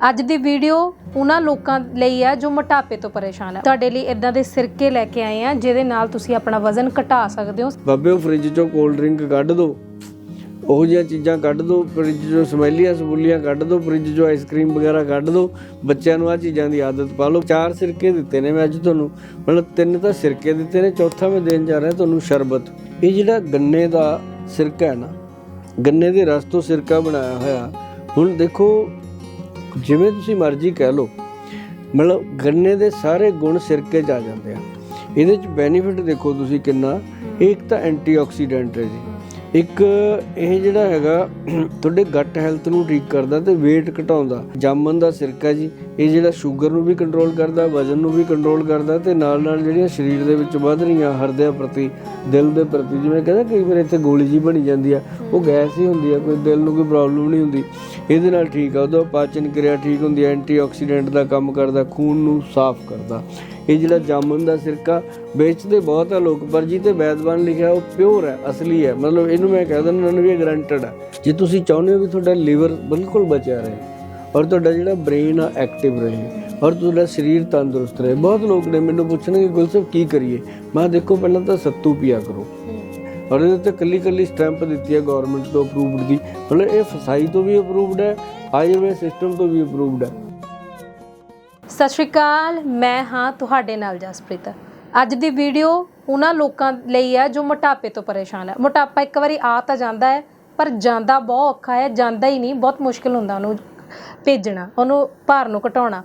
ਅੱਜ ਦੀ ਵੀਡੀਓ ਉਹਨਾਂ ਲੋਕਾਂ ਲਈ ਹੈ ਜੋ ਮੋਟਾਪੇ ਤੋਂ ਪਰੇਸ਼ਾਨ ਆ। ਤੁਹਾਡੇ ਲਈ ਇਦਾਂ ਦੇ ਸਿਰਕੇ ਲੈ ਕੇ ਆਏ ਆ, ਜਿਹਦੇ ਨਾਲ ਤੁਸੀਂ ਆਪਣਾ ਵਜ਼ਨ ਘਟਾ ਸਕਦੇ ਹੋ। ਬਾਬੇ, ਉਹ ਫ੍ਰਿਜ ਚੋਂ ਕੋਲਡ ਡਰਿੰਕ ਕੱਢ ਦੋ। ਉਹ ਜਿਹੀਆਂ ਚੀਜ਼ਾਂ ਕੱਢ ਦੋ, ਫ੍ਰਿਜ ਚੋਂ ਸਮੈਲੀਆਂ ਸਬੂਲੀਆਂ ਕੱਢ ਦੋ, ਫ੍ਰਿਜ ਚੋਂ ਆਈਸਕ੍ਰੀਮ ਵਗੈਰਾ ਕੱਢ ਦੋ। ਬੱਚਿਆਂ ਨੂੰ ਆ ਚੀਜ਼ਾਂ ਦੀ ਆਦਤ ਪਾ ਲਓ। ਚਾਰ ਸਿਰਕੇ ਦਿੱਤੇ ਨੇ ਮੈਂ ਅੱਜ ਤੁਹਾਨੂੰ। ਮਤਲਬ ਤਿੰਨ ਤਾਂ ਸਿਰਕੇ ਦਿੱਤੇ ਨੇ, ਚੌਥਾ ਮੈਂ ਦੇਣ ਜਾ ਰਿਹਾ ਤੁਹਾਨੂੰ ਸ਼ਰਬਤ। ਇਹ ਜਿਹੜਾ ਗੰਨੇ ਦਾ ਸਿਰਕਾ ਹੈ ਨਾ, ਗੰਨੇ ਦੇ ਰਸ ਤੋਂ ਸਿਰਕਾ ਬਣਾਇਆ ਹੋਇਆ। ਹੁਣ ਦੇਖੋ ਜਿਵੇਂ ਤੁਸੀਂ ਮਰਜ਼ੀ ਕਹਿ ਲਓ ਮਤਲਬ ਗੰਨੇ ਦੇ ਸਾਰੇ ਗੁਣ ਸਿਰਕੇ 'ਚ ਆ ਜਾਂਦੇ ਆ। ਇਹਦੇ 'ਚ ਬੈਨੀਫਿਟ ਦੇਖੋ ਤੁਸੀਂ ਕਿੰਨਾ ਇੱਕ ਤਾਂ ਐਂਟੀਆਕਸੀਡੈਂਟ ਹੈ ਜੀ। ਇੱਕ ਇਹ ਜਿਹੜਾ ਹੈਗਾ, ਤੁਹਾਡੇ ਗੱਟ ਹੈਲਥ ਨੂੰ ਠੀਕ ਕਰਦਾ ਤੇ weight ਘਟਾਉਂਦਾ। ਜਾਮਨ ਦਾ ਸਿਰਕਾ ਜੀ, ਇਹ ਜਿਹੜਾ ਸ਼ੂਗਰ ਨੂੰ ਵੀ ਕੰਟਰੋਲ ਕਰਦਾ, ਵਜ਼ਨ ਨੂੰ ਵੀ ਕੰਟਰੋਲ ਕਰਦਾ ਤੇ ਨਾਲ ਨਾਲ ਜਿਹੜੀਆਂ ਸਰੀਰ ਦੇ ਵਿੱਚ ਵੱਧ ਰਹੀਆਂ ਹਰਦਿਆਂ ਪ੍ਰਤੀ, ਦਿਲ ਦੇ ਪ੍ਰਤੀ, ਜਿਵੇਂ ਕਹਿੰਦਾ ਕਈ ਵਾਰ ਇੱਥੇ ਗੋਲੀ ਜੀ ਬਣੀ ਜਾਂਦੀ ਆ, ਉਹ ਗੈਸ ਹੀ ਹੁੰਦੀ ਆ, ਕੋਈ ਦਿਲ ਨੂੰ ਕੋਈ ਪ੍ਰੋਬਲਮ ਨਹੀਂ ਹੁੰਦੀ। ਇਹਦੇ ਨਾਲ ਠੀਕ ਆ, ਉਹਦਾ ਪਾਚਨ ਕਿਰਿਆ ਠੀਕ ਹੁੰਦੀ ਹੈ ਐਂਟੀਆਕਸੀਡੈਂਟ ਦਾ ਕੰਮ ਕਰਦਾ, ਖੂਨ ਨੂੰ ਸਾਫ਼ ਕਰਦਾ। ਇਹ ਜਿਹੜਾ ਜਾਮਨ ਦਾ ਸਿਰਕਾ ਵੇਚਦੇ ਬਹੁਤ ਆ ਲੋਕ, ਪਰ ਜੀ ਤੇ ਵੈਦਵਾਨ ਲਿਖਿਆ ਉਹ ਪਿਓਰ ਹੈ, ਅਸਲੀ ਹੈ। ਮਤਲਬ ਇਹਨੂੰ ਮੈਂ ਕਹਿ ਦਿੰਦਾ, ਇਹਨਾਂ ਵੀ ਇਹ ਗਰੰਟਡ ਹੈ। ਜੇ ਤੁਸੀਂ ਚਾਹੁੰਦੇ ਹੋ ਵੀ ਤੁਹਾਡਾ ਲੀਵਰ ਬਿਲਕੁਲ ਬਚਿਆ ਰਹੇ ਔਰ ਤੁਹਾਡਾ ਜਿਹੜਾ ਬ੍ਰੇਨ ਆ ਐਕਟਿਵ ਰਹੇ ਔਰ ਤੁਹਾਡਾ ਸਰੀਰ ਤੰਦਰੁਸਤ ਰਹੇ, ਬਹੁਤ ਲੋਕ ਨੇ ਮੈਨੂੰ ਪੁੱਛਣਗੇ ਗੁਲਸਫ ਕੀ ਕਰੀਏ? ਮੈਂ ਕਿਹਾ, ਦੇਖੋ, ਪਹਿਲਾਂ ਤਾਂ ਸੱਤੂ ਪੀਆ ਕਰੋ। ਔਰ ਇਹਦੇ ਤੇ ਕੱਲੀ ਕੱਲੀ ਸਟੈਂਪ ਦਿੱਤੀ ਹੈ ਗਵਰਨਮੈਂਟ ਤੋਂ ਅਪਰੂਵਡ ਦੀ। ਮਤਲਬ ਇਹ ਫਸਾਈ ਤੋਂ ਵੀ ਅਪਰੂਵਡ ਹੈ, ਆਯੁਰਵੇਦ ਸਿਸਟਮ ਤੋਂ ਵੀ ਅਪਰੂਵਡ ਹੈ। ਸਤਿ ਸ਼੍ਰੀ ਅਕਾਲ, ਮੈਂ ਹਾਂ ਤੁਹਾਡੇ ਨਾਲ ਜਸਪ੍ਰੀਤ। ਅੱਜ ਦੀ ਵੀਡੀਓ ਉਹਨਾਂ ਲੋਕਾਂ ਲਈ ਹੈ ਜੋ ਮੋਟਾਪੇ ਤੋਂ ਪਰੇਸ਼ਾਨ ਹੈ। ਮੋਟਾਪਾ ਇੱਕ ਵਾਰੀ ਆ ਤਾਂ ਜਾਂਦਾ ਹੈ, ਪਰ ਜਾਂਦਾ ਬਹੁਤ ਔਖਾ ਹੈ, ਜਾਂਦਾ ਹੀ ਨਹੀਂ, ਬਹੁਤ ਮੁਸ਼ਕਲ ਹੁੰਦਾ ਉਹਨੂੰ ਭੇਜਣਾ, ਉਹਨੂੰ ਭਾਰ ਨੂੰ ਘਟਾਉਣਾ।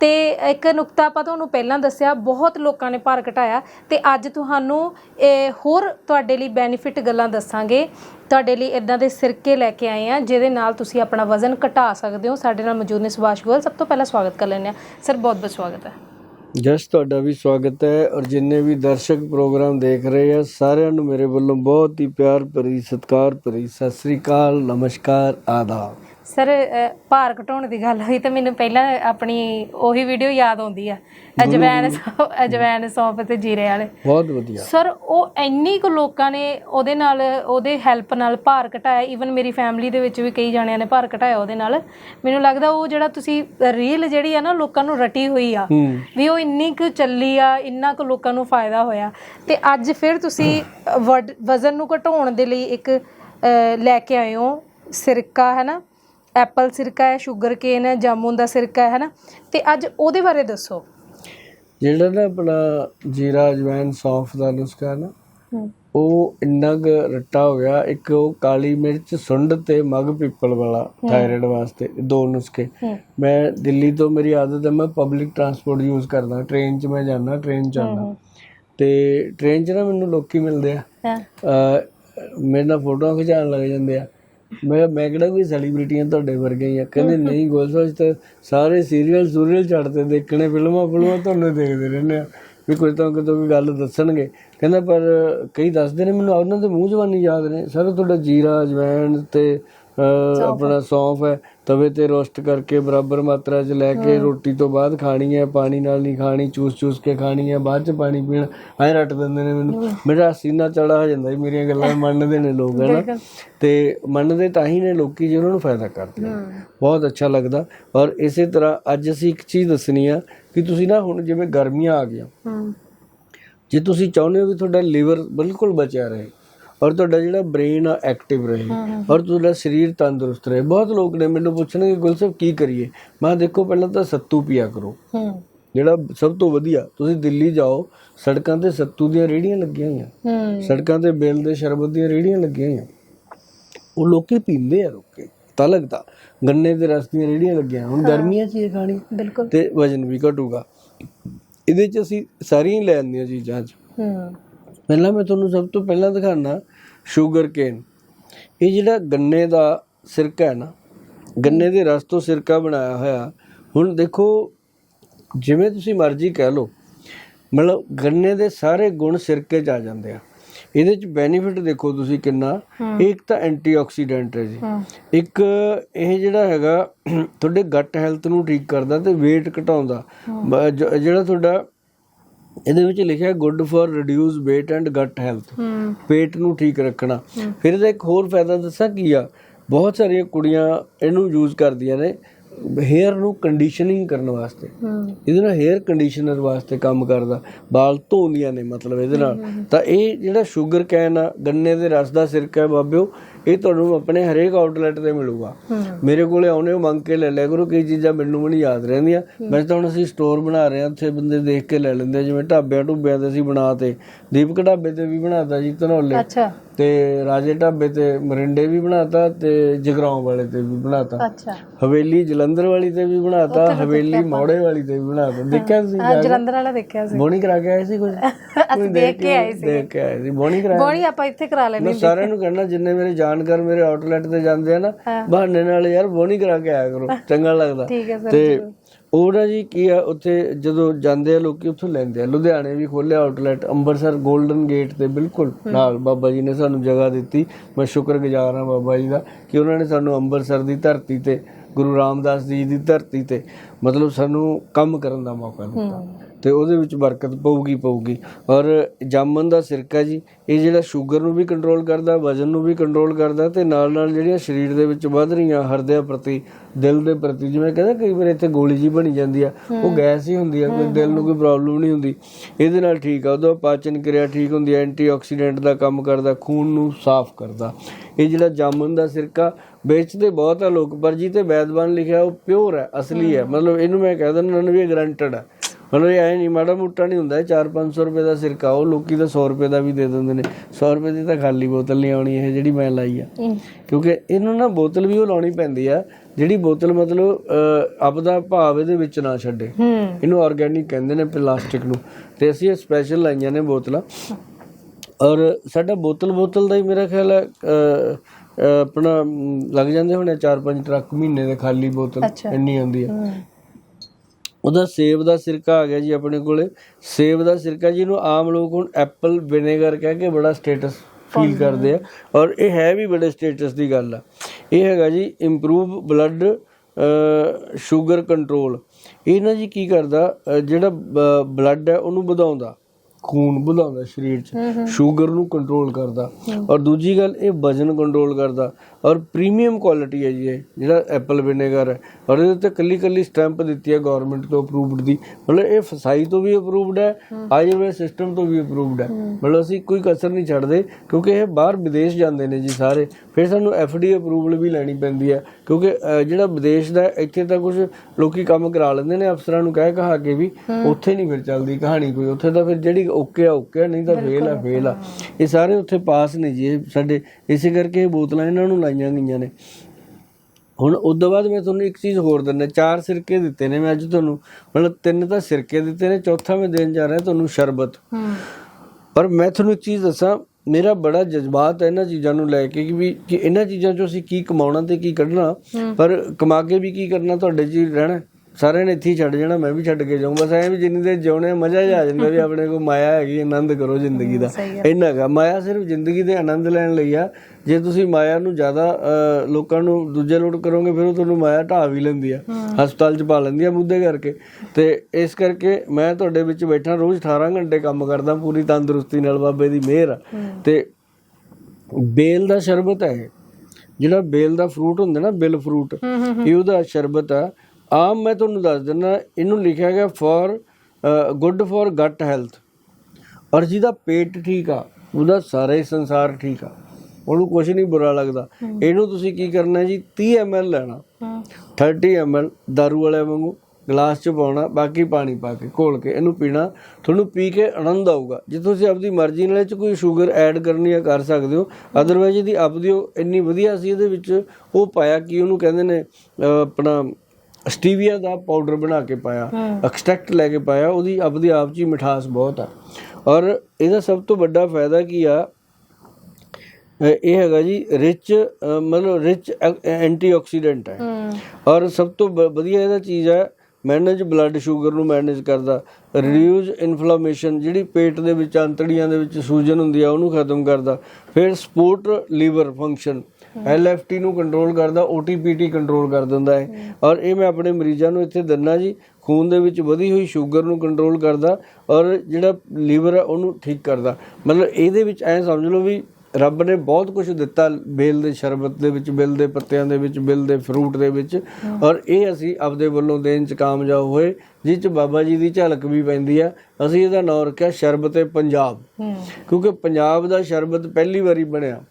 ਤੇ ਇੱਕ ਨੁਕਤਾ ਆਪਾਂ ਤੁਹਾਨੂੰ ਪਹਿਲਾਂ ਦੱਸਿਆ, ਬਹੁਤ ਲੋਕਾਂ ਨੇ ਭਾਰ ਘਟਾਇਆ ਤੇ ਅੱਜ ਤੁਹਾਨੂੰ ਇਹ ਹੋਰ ਤੁਹਾਡੇ ਲਈ ਬੈਨੀਫਿਟ ਗੱਲਾਂ ਦੱਸਾਂਗੇ। ਤੁਹਾਡੇ ਲਈ ਇਦਾਂ ਦੇ ਸਿਰਕੇ ਲੈ ਕੇ ਆਏ ਆ, ਜਿਹਦੇ ਨਾਲ ਤੁਸੀਂ ਆਪਣਾ ਵਜ਼ਨ ਘਟਾ ਸਕਦੇ ਹੋ। ਸਾਡੇ ਨਾਲ ਮੌਜੂਦ ਨੇ ਸੁਭਾਸ਼ ਗੋਲ ਸਭ ਤੋਂ ਪਹਿਲਾਂ ਸਵਾਗਤ ਕਰ ਲੈਂਦੇ ਆ ਸਰ, ਬਹੁਤ ਬਹੁਤ ਸਵਾਗਤ ਹੈ। ਜਸ, ਤੁਹਾਡਾ ਵੀ ਸਵਾਗਤ ਹੈ ਔਰ ਜਿੰਨੇ ਵੀ ਦਰਸ਼ਕ ਪ੍ਰੋਗਰਾਮ ਦੇਖ ਰਹੇ ਆ, ਸਾਰਿਆਂ ਨੂੰ ਮੇਰੇ ਵੱਲੋਂ ਬਹੁਤ ਹੀ ਪਿਆਰ ਭਰੀ ਸਤਿਕਾਰ ਭਰੀ ਸਤਿ ਸ੍ਰੀ ਅਕਾਲ, ਨਮਸਕਾਰ, ਆਦਾਬ। ਸਰ ਭਾਰ ਘਟਾਉਣ ਦੀ ਗੱਲ ਹੋਈ ਤਾਂ ਮੈਨੂੰ ਪਹਿਲਾਂ ਆਪਣੀ ਉਹੀ ਵੀਡੀਓ ਯਾਦ ਆਉਂਦੀ ਆ। ਅਜਵੈਨ ਅਜਵੈਨ ਸੌਂਫ ਤੇ ਜੀਰੇ ਵਾਲੇ। ਬਹੁਤ ਵਧੀਆ। ਸਰ ਉਹ ਇੰਨੀ ਕੁ ਲੋਕਾਂ ਨੇ ਉਹਦੇ ਨਾਲ ਉਹਦੇ ਹੈਲਪ ਨਾਲ ਭਾਰ ਘਟਾਇਆ। ਈਵਨ ਮੇਰੀ ਫੈਮਿਲੀ ਦੇ ਵਿੱਚ ਵੀ ਕਈ ਜਾਣਿਆਂ ਨੇ ਭਾਰ ਘਟਾਇਆ ਉਹਦੇ ਨਾਲ। ਮੈਨੂੰ ਲੱਗਦਾ ਉਹ ਜਿਹੜਾ ਤੁਸੀਂ ਰੀਲ ਜਿਹੜੀ ਆ ਨਾ ਲੋਕਾਂ ਨੂੰ ਰਟੀ ਹੋਈ ਆ ਵੀ ਉਹ ਇੰਨੀ ਕੁ ਚੱਲੀ ਆ ਇੰਨਾ ਕੁ ਲੋਕਾਂ ਨੂੰ ਫਾਇਦਾ ਹੋਇਆ। ਤੇ ਅੱਜ ਫਿਰ ਤੁਸੀਂ ਵਜ਼ਨ ਨੂੰ ਘਟਾਉਣ ਦੇ ਲਈ ਇੱਕ ਲੈ ਕੇ ਆਏ ਹੋ ਸਿਰਕਾ ਹੈ ਨਾ ਐਪਲ ਸਿਰਕਾ ਹੈ ਸ਼ੂਗਰ ਕੇਨ ਹੈ ਜਾਮੁਨ ਦਾ ਸਿਰਕਾ ਹੈ ਨਾ ਤੇ ਅੱਜ ਉਹਦੇ ਬਾਰੇ ਦੱਸੋ। ਜਿਹੜਾ ਨਾ ਆਪਣਾ ਜੀਰਾ ਅਜਵਾਇਨ ਸੌਂਫ ਦਾ ਨੁਸਖਾ ਹੈ। ਨਾ ਉਹ ਇੰਨਾ ਕੁ ਰੱਟਾ ਹੋ ਗਿਆ ਇੱਕ ਉਹ ਕਾਲੀ ਮਿਰਚ ਸੁੰਡ ਤੇ ਮਗ ਪਿੱਪਲ ਵਾਲਾ ਥਾਇਰਾਇਡ ਵਾਸਤੇ ਦੋ ਨੁਸਖੇ। ਮੈਂ ਦਿੱਲੀ ਤੋਂ ਮੇਰੀ ਆਦਤ ਹੈ ਮੈਂ ਪਬਲਿਕ ਟਰਾਂਸਪੋਰਟ ਯੂਜ਼ ਕਰਦਾ ਟ੍ਰੇਨ 'ਚ ਮੈਂ ਜਾਂਦਾ ਟ੍ਰੇਨ 'ਚ ਆਉਂਦਾ ਤੇ ਟ੍ਰੇਨ 'ਚ ਨਾ ਮੈਨੂੰ ਲੋਕੀ ਮਿਲਦੇ ਆ। ਮੇਰੇ ਨਾਲ ਫੋਟੋਆਂ ਖਿਚਾਉਣ ਲੱਗ ਜਾਂਦੇ ਆ। ਮੈਂ ਮੈਂ ਕਿਹੜਾ ਕੋਈ ਸੈਲੀਬ੍ਰਿਟੀਆਂ ਤੁਹਾਡੇ ਵਰਗੇ ਹੀ ਆ? ਕਹਿੰਦੇ ਨਹੀਂ ਗੋਲਸੋਚ ਤਾਂ ਸਾਰੇ ਸੀਰੀਅਲ ਸੂਰੀਅਲ ਛੱਡਦੇ, ਦੇਖਣੇ ਫਿਲਮਾਂ ਫਿਲਮਾਂ ਤੁਹਾਨੂੰ ਦੇਖਦੇ ਰਹਿੰਦੇ ਆ। ਵੀ ਕੋਈ ਤਾਂ ਕਿਤੋਂ ਕੋਈ ਗੱਲ ਦੱਸਣਗੇ। ਕਹਿੰਦਾ ਪਰ ਕਈ ਦੱਸਦੇ ਨੇ, ਮੈਨੂੰ ਉਹਨਾਂ ਦੇ ਮੂੰਹ ਜ਼ਬਾਨੀ ਯਾਦ ਨੇ। ਸਰ, ਤੁਹਾਡਾ ਜੀਰਾ ਅਜਵਾਇਣ ਤੇ ਆਪਣਾ ਸੌਂਫ ਹੈ ਤਵੇ ਤੇ ਰੋਸਟ ਕਰਕੇ ਬਰਾਬਰ ਮਾਤਰਾ 'ਚ ਲੈ ਕੇ ਰੋਟੀ ਤੋਂ ਬਾਅਦ ਖਾਣੀ ਹੈ ਪਾਣੀ ਨਾਲ ਨਹੀਂ ਖਾਣੀ ਚੂਸ ਚੂਸ ਕੇ ਖਾਣੀ ਹੈ ਬਾਅਦ 'ਚ ਪਾਣੀ ਪੀਣਾ ਐਂ ਰੱਟ ਦਿੰਦੇ ਨੇ ਮੈਨੂੰ। ਮੇਰਾ ਸੀਨਾ ਚੜਾ ਹੋ ਜਾਂਦਾ ਮੇਰੀਆਂ ਗੱਲਾਂ ਮੰਨਦੇ ਨੇ ਲੋਕ ਹੈ ਨਾ? ਤੇ ਮੰਨਦੇ ਤਾਂ ਹੀ ਨੇ ਲੋਕੀ ਜਿਹਨਾਂ ਨੂੰ ਫਾਇਦਾ ਕਰਦੇ ਬਹੁਤ ਅੱਛਾ ਲੱਗਦਾ। ਔਰ ਇਸੇ ਤਰ੍ਹਾਂ ਅੱਜ ਅਸੀਂ ਇੱਕ ਚੀਜ਼ ਦੱਸਣੀ ਆ ਕਿ ਤੁਸੀਂ ਨਾ ਹੁਣ ਜਿਵੇਂ ਗਰਮੀਆਂ ਆ ਗਈਆਂ। ਜੇ ਤੁਸੀਂ ਚਾਹੁੰਦੇ ਹੋ ਵੀ ਤੁਹਾਡਾ ਲੀਵਰ ਬਿਲਕੁਲ ਬਚਿਆ ਰਹੇ ਔਰ ਤੁਹਾਡਾ ਜਿਹੜਾ ਬ੍ਰੇਨ ਆ ਐਕਟਿਵ ਰਹੇ। ਔਰ ਤੁਹਾਡਾ ਸਰੀਰ ਤੰਦਰੁਸਤ ਰਹੇ। ਬਹੁਤ ਲੋਕ ਨੇ ਮੈਨੂੰ ਪੁੱਛਣਗੇ ਗੁਲਸਫ ਕੀ ਕਰੀਏ? ਮੈਂ ਦੇਖੋ ਪਹਿਲਾਂ ਤਾਂ ਸੱਤੂ ਪੀਆ ਕਰੋ। ਜਿਹੜਾ ਸਭ ਤੋਂ ਵਧੀਆ ਤੁਸੀਂ ਦਿੱਲੀ ਜਾਓ ਸੜਕਾਂ ਤੇ ਸੱਤੂ ਦੀਆਂ ਰੇੜੀਆਂ ਲੱਗੀਆਂ ਹੋਈਆਂ। ਸੜਕਾਂ ਤੇ ਬੇਲ ਦੇ ਸ਼ਰਬਤ ਦੀਆਂ ਰੇੜੀਆਂ ਲੱਗੀਆਂ ਹੋਈਆਂ। ਉਹ ਲੋਕੀ ਪੀਂਦੇ ਆ ਲੋਕੀ ਤਾਂ ਲੱਗਦਾ ਗੰਨੇ ਦੇ ਰਸ ਦੀਆਂ ਰੇੜੀਆਂ ਲੱਗੀਆਂ। ਹੁਣ ਗਰਮੀਆਂ 'ਚ ਇਹ ਖਾਣੀ। ਬਿਲਕੁਲ। ਤੇ ਵਜਨ ਵੀ ਘਟੂਗਾ। ਇਹਦੇ 'ਚ ਅਸੀਂ ਸਾਰੀਆਂ ਲੈ ਆਉਂਦੀਆਂ ਚੀਜ਼ਾਂ 'ਚ। ਹੂੰ। ਪਹਿਲਾਂ ਮੈਂ ਤੁਹਾਨੂੰ ਸਭ ਤੋਂ ਪਹਿਲਾਂ ਦਿਖਾਣਾ ਸ਼ੂਗਰ ਕੇਨ। ਇਹ ਜਿਹੜਾ ਗੰਨੇ ਦਾ ਸਿਰਕਾ ਹੈ ਨਾ ਗੰਨੇ ਦੇ ਰਸ ਤੋਂ ਸਿਰਕਾ ਬਣਾਇਆ ਹੋਇਆ ਹੁਣ ਦੇਖੋ ਜਿਵੇਂ ਤੁਸੀਂ ਮਰਜ਼ੀ ਕਹਿ ਲਓ ਮਤਲਬ ਗੰਨੇ ਦੇ ਸਾਰੇ ਗੁਣ ਸਿਰਕੇ 'ਚ ਆ ਜਾਂਦੇ ਆ। ਇਹਦੇ 'ਚ ਬੈਨੀਫਿਟ ਦੇਖੋ ਤੁਸੀਂ ਕਿੰਨਾ। ਇੱਕ ਤਾਂ ਐਂਟੀਆਕਸੀਡੈਂਟ ਹੈ ਜੀ। ਇੱਕ ਇਹ ਜਿਹੜਾ ਹੈਗਾ ਤੁਹਾਡੇ ਗੱਟ ਹੈਲਥ ਨੂੰ ਠੀਕ ਕਰਦਾ ਤੇ weight ਘਟਾਉਂਦਾ। ਜਿਹੜਾ ਤੁਹਾਡਾ ਇਹਦੇ ਵਿੱਚ ਲਿਖਿਆ good for reduce weight and gut health ਪੇਟ ਨੂੰ ਠੀਕ ਰੱਖਣਾ। ਫਿਰ ਇਹਦਾ ਇੱਕ ਹੋਰ ਫਾਇਦਾ ਦੱਸਾਂ ਕੀ ਆ? ਬਹੁਤ ਸਾਰੀਆਂ ਕੁੜੀਆਂ ਇਹਨੂੰ ਯੂਜ਼ ਕਰਦੀਆਂ ਨੇ ਹੇਅਰ ਨੂੰ ਕੰਡੀਸ਼ਨਿੰਗ ਕਰਨ ਵਾਸਤੇ। ਇਹਦੇ ਨਾਲ ਹੇਅਰ ਕੰਡੀਸ਼ਨਰ ਵਾਸਤੇ ਕੰਮ ਕਰਦਾ। ਵਾਲ ਧੋਂਦੀਆਂ ਨੇ ਮਤਲਬ ਇਹਦੇ ਨਾਲ। ਤਾਂ ਇਹ ਜਿਹੜਾ ਸ਼ੂਗਰ ਕੈਨ ਆ, ਗੰਨੇ ਦੇ ਰਸ ਦਾ ਸਿਰਕਾ ਹੈ ਬਾਬਿਓ ਇਹ ਤੁਹਾਨੂੰ ਆਪਣੇ ਹਰੇਕ ਆਊਟਲੈਟ ਤੇ ਮਿਲੂਗਾ। ਮੇਰੇ ਕੋਲੇ ਆਉਨੇ ਮੰਗ ਕੇ ਲੈ ਲਿਆ ਕਰੋ ਕਈ ਚੀਜ਼ਾਂ ਮੈਨੂੰ ਵੀ ਨਹੀਂ ਯਾਦ ਰਹਿੰਦੀਆਂ। ਵੈਸੇ ਤਾਂ ਹੁਣ ਅਸੀਂ ਸਟੋਰ ਬਣਾ ਰਹੇ ਹਾਂ ਉੱਥੇ ਬੰਦੇ ਦੇਖ ਕੇ ਲੈ ਲੈਂਦੇ ਜਿਵੇਂ ਢਾਬਿਆਂ ਢੁੱਬਿਆਂ ਤੇ ਅਸੀਂ ਬਣਾਤੇ। ਦੀਪਕ ਢਾਬੇ ਤੇ ਵੀ ਬਣਾਤਾ ਜੀ ਧਨੌਲੇ। ਅੱਛਾ। ਤੇ ਰਾਜੇ ਢਾਬੇ ਤੇ ਮਰਿੰਡੇ ਵੀ ਬਣਾਤਾ ਤੇ ਜਗਰਾਉਂ ਵਾਲੇ ਤੇ ਵੀ ਬਣਾਤਾ। ਅੱਛਾ। ਹਵੇਲੀ ਜਲੰਧਰ ਵਾਲੀ ਤੇ ਵੀ ਬਣਾਤਾ ਹਵੇਲੀ ਮੌੜੇ ਵਾਲੀ ਤੇ ਵੀ ਬਣਾਤਾ। ਦੇਖਿਆ ਤੁਸੀਂ ਆ ਜਲੰਧਰ ਵਾਲਾ ਦੇਖਿਆ ਸੀ। ਬੋਣੀ ਕਰਾ ਕੇ ਆਏ ਸੀ ਕੁਝ? ਅਸੀਂ ਦੇਖ ਕੇ ਆਏ ਸੀ ਦੇਖ ਕੇ ਆਏ ਸੀ। ਬੋਣੀ ਕਰਾ ਬੋਣੀ ਆਪਾਂ ਇੱਥੇ ਕਰਾ ਲੈਣੀ ਮੈਂ ਸਾਰਿਆਂ ਨੂੰ ਕਹਿਣਾ ਜਿੰਨੇ ਮੇਰੇ ਜਾਣਕਾਰ ਮੇਰੇ ਆਊਟਲੈਟ ਤੇ ਜਾਂਦੇ ਆ ਨਾ ਬਹਾਨੇ ਨਾਲ ਯਾਰ ਬੋਣੀ ਕਰਾ ਕੇ ਆਇਆ ਕਰੋ। ਚੰਗਾ ਲੱਗਦਾ। ਠੀਕ ਹੈ ਸਰ ਤੇ ਉਹ ਨਾ ਜੀ ਕੀ ਆ, ਉੱਥੇ ਜਦੋਂ ਜਾਂਦੇ ਆ ਲੋਕੀ, ਉੱਥੋਂ ਲੈਂਦੇ ਆ। ਲੁਧਿਆਣੇ ਵੀ ਖੋਲਿਆ ਆਊਟਲੈਟ ਅੰਮ੍ਰਿਤਸਰ 골ਡਨ ਗੇਟ ਤੇ ਬਿਲਕੁਲ ਨਾਲ ਬਾਬਾ ਜੀ ਨੇ ਸਾਨੂੰ ਜਗ੍ਹਾ ਦਿੱਤੀ। ਮੈਂ ਸ਼ੁਕਰਗੁਜ਼ਾਰ ਹਾਂ ਬਾਬਾ ਜੀ ਦਾ ਕਿ ਉਹਨਾਂ ਨੇ ਸਾਨੂੰ ਅੰਮ੍ਰਿਤਸਰ ਦੀ ਧਰਤੀ ਤੇ, ਗੁਰੂ ਰਾਮਦਾਸ ਜੀ ਦੀ ਧਰਤੀ ਤੇ ਮਤਲਬ ਸਾਨੂੰ ਕੰਮ ਕਰਨ ਦਾ ਮੌਕਾ ਦਿੱਤਾ। ਤੇ ਉਹਦੇ ਵਿੱਚ ਬਰਕਤ ਪਊਗੀ ਪਊਗੀ। ਔਰ ਜਾਮਨ ਦਾ ਸਿਰਕਾ ਜੀ ਇਹ ਜਿਹੜਾ ਸ਼ੂਗਰ ਨੂੰ ਵੀ ਕੰਟਰੋਲ ਕਰਦਾ ਵਜ਼ਨ ਨੂੰ ਵੀ ਕੰਟਰੋਲ ਕਰਦਾ ਤੇ ਨਾਲ ਨਾਲ ਜਿਹੜੀਆਂ ਸਰੀਰ ਦੇ ਵਿੱਚ ਵੱਧ ਰਹੀਆਂ ਹਿਰਦੇ ਪ੍ਰਤੀ ਦਿਲ ਦੇ ਪ੍ਰਤੀ ਜਿਵੇਂ ਕਹਿੰਦਾ ਕਈ ਵਾਰ ਇੱਥੇ ਗੋਲੀ ਜੀ ਬਣੀ ਜਾਂਦੀ ਆ ਉਹ ਗੈਸ ਹੀ ਹੁੰਦੀ ਆ ਕੋਈ ਦਿਲ ਨੂੰ ਕੋਈ ਪ੍ਰੋਬਲਮ ਨਹੀਂ ਹੁੰਦੀ। ਇਹਦੇ ਨਾਲ ਠੀਕ ਆ ਉਹਦਾ ਪਾਚਨ ਕਿਰਿਆ ਠੀਕ ਹੁੰਦੀ ਆ ਐਂਟੀਆਕਸੀਡੈਂਟ ਦਾ ਕੰਮ ਕਰਦਾ ਖੂਨ ਨੂੰ ਸਾਫ਼ ਕਰਦਾ। ਇਹ ਜਿਹੜਾ ਜਾਮਨ ਦਾ ਸਿਰਕਾ ਵੇਚਦੇ ਬਹੁਤ ਆ ਲੋਕ ਪਰ ਜੀ ਤੇ ਵੈਦਵਾਨ ਲਿਖਿਆ ਉਹ ਪਿਓਰ ਹੈ ਅਸਲੀ ਹੈ। ਮਤਲਬ ਇਹਨੂੰ ਮੈਂ ਕਹਿ ਦਿੰਦਾ ਨਾ ਵੀ ਗਰੰਟਡ ਹੈ ਮਤਲਬ ਇਹ ਐ ਨਹੀਂ ਮਾੜਾ ਮੋਟਾ ਨਹੀਂ ਹੁੰਦਾ 4-500 ਰੁਪਏ ਦਾ ਸਿਰਕਾ ਉਹ ਲੋਕੀ ਤਾਂ 100 ਰੁਪਏ ਦਾ ਵੀ ਦੇ ਦਿੰਦੇ ਨੇ। 100 ਰੁਪਏ ਦੀ ਤਾਂ ਖਾਲੀ ਬੋਤਲ ਨਹੀਂ ਆਉਣੀ ਇਹ ਜਿਹੜੀ ਮੈਂ ਲਾਈ ਆ। ਕਿਉਂਕਿ ਇਹਨੂੰ ਨਾ ਬੋਤਲ ਵੀ ਉਹ ਲਾਉਣੀ ਪੈਂਦੀ ਆ ਜਿਹੜੀ ਬੋਤਲ ਮਤਲਬ ਆਪਦਾ ਭਾਵ ਇਹਦੇ ਵਿੱਚ ਨਾ ਛੱਡੇ। ਇਹਨੂੰ ਆਰਗੈਨਿਕ ਕਹਿੰਦੇ ਨੇ ਪਲਾਸਟਿਕ ਨੂੰ। ਤੇ ਅਸੀਂ ਇਹ ਸਪੈਸ਼ਲ ਲਾਈਆਂ ਨੇ ਬੋਤਲਾਂ। ਔਰ ਸਾਡਾ ਬੋਤਲ ਬੋਤਲ ਦਾ ਹੀ ਮੇਰਾ ਖਿਆਲ ਹੈ ਆਪਣਾ ਲੱਗ ਜਾਂਦੇ ਹੋਣੇ 4-5 ਟਰੱਕ ਮਹੀਨੇ ਦੇ ਖਾਲੀ ਬੋਤਲ। ਇੰਨੀ ਆਉਂਦੀ ਹੂੰ। ਉਹਦਾ ਸੇਬ ਦਾ ਸਿਰਕਾ ਆ ਗਿਆ ਜੀ ਆਪਣੇ ਕੋਲੇ। ਸੇਬ ਦਾ ਸਿਰਕਾ ਜਿਹਨੂੰ ਆਮ ਲੋਕ ਹੁਣ ਐਪਲ ਵਿਨੇਗਰ ਕਹਿ ਕੇ ਬੜਾ ਸਟੇਟਸ ਫੀਲ ਕਰਦੇ ਆ। ਔਰ ਇਹ ਹੈ ਵੀ ਬੜੇ ਸਟੇਟਸ ਦੀ ਗੱਲ ਆ। ਇਹ ਹੈਗਾ ਜੀ ਇੰਪਰੂਵ ਬਲੱਡ ਸ਼ੂਗਰ ਕੰਟਰੋਲ ਇਹ ਨਾ ਜੀ ਕੀ ਕਰਦਾ ਜਿਹੜਾ ਬਲੱਡ ਹੈ ਉਹਨੂੰ ਵਧਾਉਂਦਾ। ਖੂਨ ਵਧਾਉਂਦਾ ਸਰੀਰ 'ਚ। ਸ਼ੂਗਰ ਨੂੰ ਕੰਟਰੋਲ ਕਰਦਾ। ਔਰ ਦੂਜੀ ਗੱਲ ਇਹ ਵਜਨ ਕੰਟਰੋਲ ਕਰਦਾ। ਔਰ ਪ੍ਰੀਮੀਅਮ ਕੁਆਲਿਟੀ ਹੈ ਜੀ ਇਹ ਜਿਹੜਾ ਐਪਲ ਵਿਨੇਗਰ ਹੈ। ਔਰ ਇਹਦੇ ਉੱਤੇ ਕੱਲੀ ਕੱਲੀ ਸਟੈਂਪ ਦਿੱਤੀ ਹੈ ਗਵਰਨਮੈਂਟ ਤੋਂ ਅਪਰੂਵਡ ਦੀ। ਮਤਲਬ ਇਹ ਫਸਾਈ ਤੋਂ ਵੀ ਅਪਰੂਵਡ ਹੈ ਆਯੁਰਵੇਦ ਸਿਸਟਮ ਤੋਂ ਵੀ ਅਪਰੂਵਡ ਹੈ। ਮਤਲਬ ਅਸੀਂ ਕੋਈ ਕਸਰ ਨਹੀਂ ਛੱਡਦੇ ਕਿਉਂਕਿ ਇਹ ਬਾਹਰ ਵਿਦੇਸ਼ ਜਾਂਦੇ ਨੇ ਜੀ ਸਾਰੇ। ਫਿਰ ਸਾਨੂੰ ਐਫਡੀ ਅਪਰੂਵਲ ਵੀ ਲੈਣੀ ਪੈਂਦੀ ਹੈ ਕਿਉਂਕਿ ਜਿਹੜਾ ਵਿਦੇਸ਼ ਦਾ ਇੱਥੇ ਤਾਂ ਕੁਝ ਲੋਕੀ ਕੰਮ ਕਰਾ ਲੈਂਦੇ ਨੇ ਅਫਸਰਾਂ ਨੂੰ ਕਹਿ ਕਹਾ ਕੇ ਵੀ ਉੱਥੇ ਨਹੀਂ ਫਿਰ ਚੱਲਦੀ ਕਹਾਣੀ ਕੋਈ। ਉੱਥੇ ਤਾਂ ਫਿਰ ਜਿਹੜੀ ਓਕੇ ਆ ਓਕੇ ਆ, ਨਹੀਂ ਤਾਂ ਫੇਲ ਆ ਫੇਲ ਆ। ਇਹ ਸਾਰੇ ਉੱਥੇ ਪਾਸ ਨੇ ਜੀ ਸਾਡੇ। ਇਸੇ ਕਰਕੇ ਬੋਤਲਾਂ ਇਹਨਾਂ ਨੂੰ ਲਾਈਆਂ ਗਈਆਂ ਨੇ। ਹੁਣ ਉਸ ਤੋਂ ਬਾਅਦ ਮੈਂ ਤੁਹਾਨੂੰ ਇੱਕ ਚੀਜ਼ ਹੋਰ ਦਿੰਦਾ ਚਾਰ ਸਿਰਕੇ ਦਿੱਤੇ ਨੇ ਮੈਂ ਅੱਜ ਤੁਹਾਨੂੰ। ਮਤਲਬ ਤਿੰਨ ਤਾਂ ਸਿਰਕੇ ਦਿੱਤੇ ਨੇ ਚੌਥਾ ਮੈਂ ਦੇਣ ਜਾ ਰਿਹਾ ਤੁਹਾਨੂੰ ਸ਼ਰਬਤ। ਪਰ ਮੈਂ ਤੁਹਾਨੂੰ ਇੱਕ ਚੀਜ਼ ਦੱਸਾਂ ਮੇਰਾ ਬੜਾ ਜਜ਼ਬਾਤ ਹੈ ਇਹਨਾਂ ਚੀਜ਼ਾਂ ਨੂੰ ਲੈ ਕੇ ਕਿ ਵੀ ਕਿ ਇਹਨਾਂ ਚੀਜ਼ਾਂ 'ਚੋਂ ਅਸੀਂ ਕੀ ਕਮਾਉਣਾ ਤੇ ਕੀ ਕੱਢਣਾ। ਪਰ ਕਮਾ ਕੇ ਵੀ ਕੀ ਕਰਨਾ ਤੁਹਾਡੇ ਹੀ ਰਹਿਣਾ। ਸਾਰਿਆਂ ਨੇ ਇੱਥੇ ਛੱਡ ਜਾਣਾ ਮੈਂ ਵੀ ਛੱਡ ਕੇ ਜਾਊਂ ਬਸ ਵੀ ਜਿੰਨੀ ਦੇਰ ਜਿਉਣੇ ਮਜ਼ਾ ਹੀ ਆ ਜਾਂਦਾ ਵੀ ਆਪਣੇ ਕੋਲ ਮਾਇਆ ਹੈਗੀ ਆਨੰਦ ਕਰੋ ਜ਼ਿੰਦਗੀ ਦਾ। ਇੰਨਾ ਹੈਗਾ ਮਾਇਆ ਸਿਰਫ ਜ਼ਿੰਦਗੀ ਦੇ ਆਨੰਦ ਲੈਣ ਲਈ ਆ। ਜੇ ਤੁਸੀਂ ਮਾਇਆ ਨੂੰ ਜ਼ਿਆਦਾ ਲੋਕਾਂ ਨੂੰ ਦੂਜੇ ਲੋਟ ਕਰੋਗੇ ਫਿਰ ਉਹ ਤੁਹਾਨੂੰ ਮਾਇਆ ਢਾਹ ਵੀ ਲੈਂਦੀ ਆ। ਹਸਪਤਾਲ 'ਚ ਪਾ ਲੈਂਦੀ ਆ ਮੁੱਦੇ ਕਰਕੇ। ਤੇ ਇਸ ਕਰਕੇ ਮੈਂ ਤੁਹਾਡੇ ਵਿੱਚ ਬੈਠਾ ਰੋਜ਼ 18 ਘੰਟੇ ਕੰਮ ਕਰਦਾ ਪੂਰੀ ਤੰਦਰੁਸਤੀ ਨਾਲ ਬਾਬੇ ਦੀ ਮਿਹਰ ਆ। ਤੇ ਬੇਲ ਦਾ ਸ਼ਰਬਤ ਹੈ। ਜਿਹੜਾ ਬੇਲ ਦਾ ਫਰੂਟ ਹੁੰਦਾ ਨਾ ਬਿਲ ਫਰੂਟ ਇਹ ਉਹਦਾ ਸ਼ਰਬਤ ਆ। ਆਮ ਮੈਂ ਤੁਹਾਨੂੰ ਦੱਸ ਦਿੰਦਾ ਇਹਨੂੰ ਲਿਖਿਆ ਗਿਆ for good for gut health ਔਰ ਜਿਹਦਾ ਪੇਟ ਠੀਕ ਆ ਉਹਦਾ ਸਾਰਾ ਹੀ ਸੰਸਾਰ ਠੀਕ ਆ। ਉਹਨੂੰ ਕੁਝ ਨਹੀਂ ਬੁਰਾ ਲੱਗਦਾ। ਇਹਨੂੰ ਤੁਸੀਂ ਕੀ ਕਰਨਾ ਜੀ 30 ml ਲੈਣਾ। ਹੂੰ। 30 ml ਦਾਰੂ ਵਾਲੇ ਵਾਂਗੂ ਗਲਾਸ ਚ ਪਾਉਣਾ ਬਾਕੀ ਪਾਣੀ ਪਾ ਕੇ ਘੋਲ ਕੇ ਇਹਨੂੰ ਪੀਣਾ। ਤੁਹਾਨੂੰ ਪੀ ਕੇ ਆਨੰਦ ਆਊਗਾ। ਜੇ ਤੁਸੀਂ ਆਪਦੀ ਮਰਜ਼ੀ ਨਾਲ ਇਹ ਚ ਕੋਈ ਸ਼ੂਗਰ ਐਡ ਕਰਨੀ ਆ ਕਰ ਸਕਦੇ ਹੋ। ਅਦਰਵਾਈਜ਼ ਇਹਦੀ ਆਪਦੀ ਉਹ ਇੰਨੀ ਵਧੀਆ ਸੀ ਇਹਦੇ ਵਿੱਚ ਉਹ ਪਾਇਆ ਕਿ ਉਹਨੂੰ ਕਹਿੰਦੇ ਨੇ ਆਪਣਾ ਸਟੀਵੀਆ ਦਾ ਪਾਊਡਰ ਬਣਾ ਕੇ ਪਾਇਆ ਐਕਸਟ੍ਰੈਕਟ ਲੈ ਕੇ ਪਾਇਆ ਉਹਦੀ ਆਪਦੀ ਆਪ ਚ ਹੀ ਮਿਠਾਸ ਬਹੁਤ ਆ। ਔਰ ਇਹਦਾ ਸਭ ਤੋਂ ਵੱਡਾ ਫਾਇਦਾ ਕੀ ਆ? ਇਹ ਹੈਗਾ ਜੀ ਰਿਚ ਮਤਲਬ ਰਿਚ ਐਂਟੀਆਕਸੀਡੈਂਟ ਹੈ। ਔਰ ਸਭ ਤੋਂ ਵਧੀਆ ਇਹਦਾ ਚੀਜ਼ ਹੈ ਮੈਨੇਜ ਬਲੱਡ ਸ਼ੂਗਰ ਨੂੰ ਮੈਨੇਜ ਕਰਦਾ। ਰਿਡਿਊਸ ਇਨਫਲੇਮੇਸ਼ਨ ਜਿਹੜੀ ਪੇਟ ਦੇ ਵਿੱਚ ਅੰਤੜੀਆਂ ਦੇ ਵਿੱਚ ਸੂਜਨ ਹੁੰਦੀ ਆ, ਉਹਨੂੰ ਖਤਮ ਕਰਦਾ। ਫਿਰ ਸਪੋਰਟ ਲੀਵਰ ਫੰਕਸ਼ਨ ਐਲਐਫਟੀ ਨੂੰ ਕੰਟਰੋਲ ਕਰਦਾ ਓਟੀਪੀਟੀ ਕੰਟਰੋਲ ਕਰ ਦਿੰਦਾ ਹੈ। ਔਰ ਇਹ ਮੈਂ ਆਪਣੇ ਮਰੀਜ਼ਾਂ ਨੂੰ ਇੱਥੇ ਦਿੰਨਾ ਜੀ, ਖੂਨ ਦੇ ਵਿੱਚ ਵਧੀ ਹੋਈ ਸ਼ੂਗਰ ਨੂੰ ਕੰਟਰੋਲ ਕਰਦਾ ਔਰ ਜਿਹੜਾ ਲੀਵਰ ਹੈ ਉਹਨੂੰ ਠੀਕ ਕਰਦਾ। ਮਤਲਬ ਇਹਦੇ ਵਿੱਚ ਐ ਸਮਝ ਲਓ ਵੀ ਰੱਬ ਨੇ ਬਹੁਤ ਕੁਝ ਦਿੱਤਾ ਬੇਲ ਦੇ ਸ਼ਰਬਤ ਦੇ ਵਿੱਚ ਬੇਲ ਦੇ ਪੱਤਿਆਂ ਦੇ ਵਿੱਚ ਬੇਲ ਦੇ ਫਰੂਟ ਦੇ ਵਿੱਚ। ਔਰ ਇਹ ਅਸੀਂ ਆਪਦੇ ਵੱਲੋਂ ਦੇਣ ਚ ਕਾਮਯਾਬ ਹੋਏ ਜਿਸ ਚ ਬਾਬਾ ਜੀ ਦੀ ਝਲਕ ਵੀ ਪੈਂਦੀ ਆ। ਅਸੀਂ ਇਹਦਾ ਨਾਂ ਰੱਖਿਆ ਸ਼ਰਬਤੇ ਪੰਜਾਬ। ਕਿਉਂਕਿ ਪੰਜਾਬ ਦਾ ਸ਼ਰਬਤ ਪਹਿਲੀ ਵਾਰੀ ਬਣਿਆ।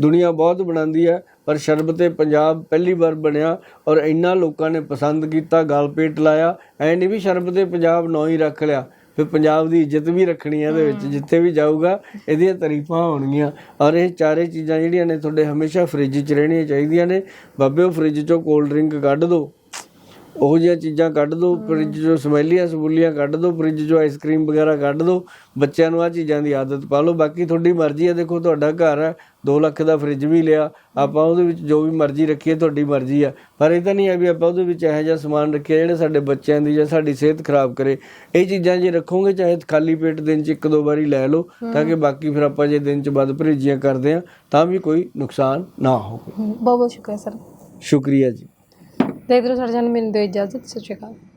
ਦੁਨੀਆ ਬਹੁਤ ਬਣਾਉਂਦੀ ਹੈ ਪਰ ਸ਼ਰਬਤੇ ਪੰਜਾਬ ਪਹਿਲੀ ਵਾਰ ਬਣਿਆ ਔਰ ਇੰਨਾ ਲੋਕਾਂ ਨੇ ਪਸੰਦ ਕੀਤਾ ਗਲਪੇਟ ਲਾਇਆ। ਐ ਨਹੀਂ ਵੀ ਸ਼ਰਬਤੇ ਪੰਜਾਬ ਨਾਂ ਹੀ ਰੱਖ ਲਿਆ। ਫਿਰ ਪੰਜਾਬ ਦੀ ਇੱਜ਼ਤ ਵੀ ਰੱਖਣੀ ਹੈ ਇਹਦੇ ਵਿੱਚ ਜਿੱਥੇ ਵੀ ਜਾਊਗਾ ਇਹਦੀਆਂ ਤਾਰੀਫਾਂ ਹੋਣਗੀਆਂ। ਔਰ ਇਹ ਚਾਰੇ ਚੀਜ਼ਾਂ ਜਿਹੜੀਆਂ ਨੇ ਤੁਹਾਡੇ ਹਮੇਸ਼ਾ ਫ੍ਰਿਜ 'ਚ ਰਹਿਣੀਆਂ ਚਾਹੀਦੀਆਂ ਨੇ। ਬਾਬਿਓ ਫ੍ਰਿਜ 'ਚੋਂ ਕੋਲਡ ਡਰਿੰਕ ਕੱਢ ਦਿਓ ਉਹ ਜਿਹੀਆਂ ਚੀਜ਼ਾਂ ਕੱਢ ਦਿਓ ਫ੍ਰਿਜ ਚੋਂ ਸਮੈਲੀਆਂ ਸਬੂਲੀਆਂ ਕੱਢ ਦਿਓ ਫ੍ਰਿਜ ਚੋਂ ਆਈਸਕ੍ਰੀਮ ਵਗੈਰਾ ਕੱਢ ਦਿਓ ਬੱਚਿਆਂ ਨੂੰ ਆ ਚੀਜ਼ਾਂ ਦੀ ਆਦਤ ਪਾ ਲਓ। ਬਾਕੀ ਤੁਹਾਡੀ ਮਰਜ਼ੀ ਹੈ ਦੇਖੋ ਤੁਹਾਡਾ ਘਰ ਹੈ 2 ਲੱਖ ਦਾ ਫ੍ਰਿਜ ਵੀ ਲਿਆ ਆਪਾਂ ਉਹਦੇ ਵਿੱਚ ਜੋ ਵੀ ਮਰਜ਼ੀ ਰੱਖੀਏ ਤੁਹਾਡੀ ਮਰਜ਼ੀ ਆ। ਪਰ ਇਹ ਤਾਂ ਨਹੀਂ ਹੈ ਵੀ ਆਪਾਂ ਉਹਦੇ ਵਿੱਚ ਇਹੋ ਜਿਹਾ ਸਮਾਨ ਰੱਖੀਏ ਜਿਹੜੇ ਸਾਡੇ ਬੱਚਿਆਂ ਦੀ ਜਾਂ ਸਾਡੀ ਸਿਹਤ ਖਰਾਬ ਕਰੇ। ਇਹ ਚੀਜ਼ਾਂ ਜੇ ਰੱਖੋਗੇ ਚਾਹੇ ਖਾਲੀ ਪੇਟ ਦਿਨ 'ਚ ਇੱਕ ਦੋ ਵਾਰੀ ਲੈ ਲਓ ਤਾਂ ਕਿ ਬਾਕੀ ਫਿਰ ਆਪਾਂ ਜੇ ਦਿਨ 'ਚ ਵੱਧ ਭਰੇਜੀਆਂ ਕਰਦੇ ਆ ਤਾਂ ਵੀ ਕੋਈ ਨੁਕਸਾਨ ਨਾ ਹੋਵੇ। ਬਹੁਤ ਬਹੁਤ ਸ਼ੁਕਰੀਆ ਸਰ। ਸ਼ੁਕਰੀਆ ਜੀ। ਦੇਖਦੇ ਰਹੋ ਸਾਡੇ ਚੈਨਲ ਮੈਨੂੰ ਦਿਓ ਇਜਾਜ਼ਤ ਸਤਿ ਸ਼੍ਰੀ ਅਕਾਲ।